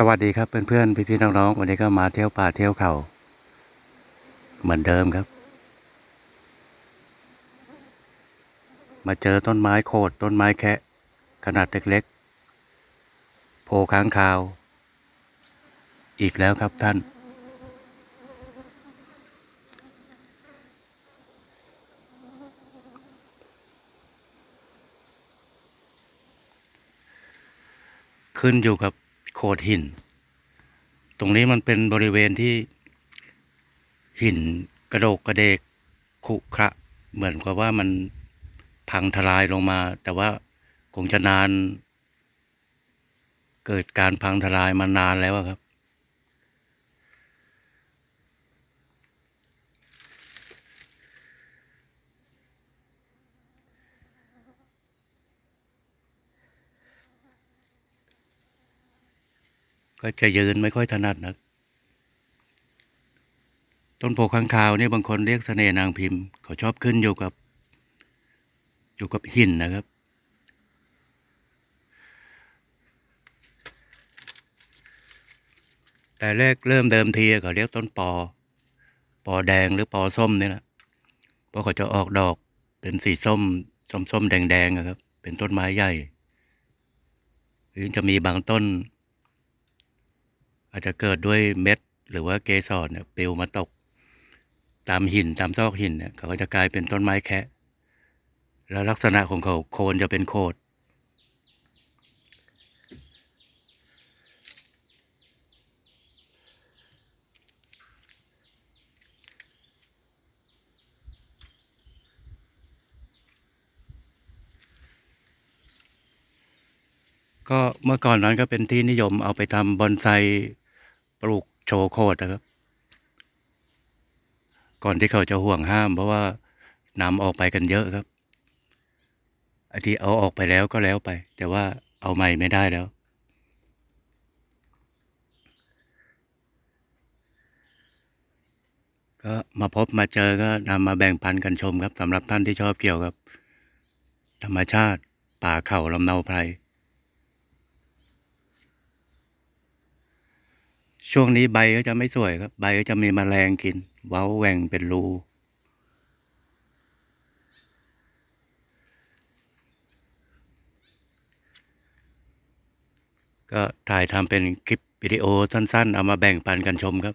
สวัสดีครับเพื่อนๆพี่ๆน้องๆวันนี้ก็มาเที่ยวป่าเที่ยวเขาเหมือนเดิมครับ มาเจอต้นไม้โคดต้นไม้แคะขนาดเล็กๆโพค้างคาว อีกแล้วครับท่าน ขึ้นอยู่กับ โขดหิน ตรงนี้มันเป็นบริเวณที่หินกระโดกกระเดกขุขระเหมือนกับว่ามันพังทลายลงมา แต่ว่าคงจะนาน เกิดการพังทลายมานานแล้วครับ ก็จะยืนไม่ค่อยถนัดนักต้นโพข้างคาวนี่บางคนเรียกเสน่นางพิมพ์ เขาชอบขึ้นอยู่กับ อยู่กับหินนะครับ แต่แรกเริ่มเดิมทีเขาเรียกต้นปอ ปอแดงหรือปอส้มนี่แหละเพราะเขาจะออกดอกเป็นสีส้ม ส้มส้มแดงแดงๆอะครับ เป็นต้นไม้ใหญ่หรือจะมีบางต้น อาจจะเกิดด้วยเม็ด หรือว่าเกสรเนี่ยปลิวมาตก ตามหินตามซอกหินเนี่ยเขาก็จะกลายเป็นต้นไม้แคะแล้วลักษณะของเขาโคนจะเป็นโคดก็เมื่อก่อนนั้นก็เป็นที่นิยมเอาไปทำบอนไซ ปลูกโชว์โคดนะครับ ก่อนที่เขาจะห่วงห้าม เพราะว่านำออกไปกันเยอะครับไอ้ที่เอาออกไปแล้วก็แล้วไป แต่ว่าเอาใหม่ไม่ได้แล้ว ก็มาพบมาเจอก็นำมาแบ่งปันกันชมครับสำหรับท่านที่ชอบเกี่ยวกับ ธรรมชาติป่าเขาลำเนาไพร ช่วงนี้ใบก็จะไม่สวยครับ ใบก็จะมีแมลงกิน เว้าแหว่งเป็นรูก็ถ่ายทำเป็นคลิปวิดีโอสั้นๆ เอามาแบ่งปันกันชมครับ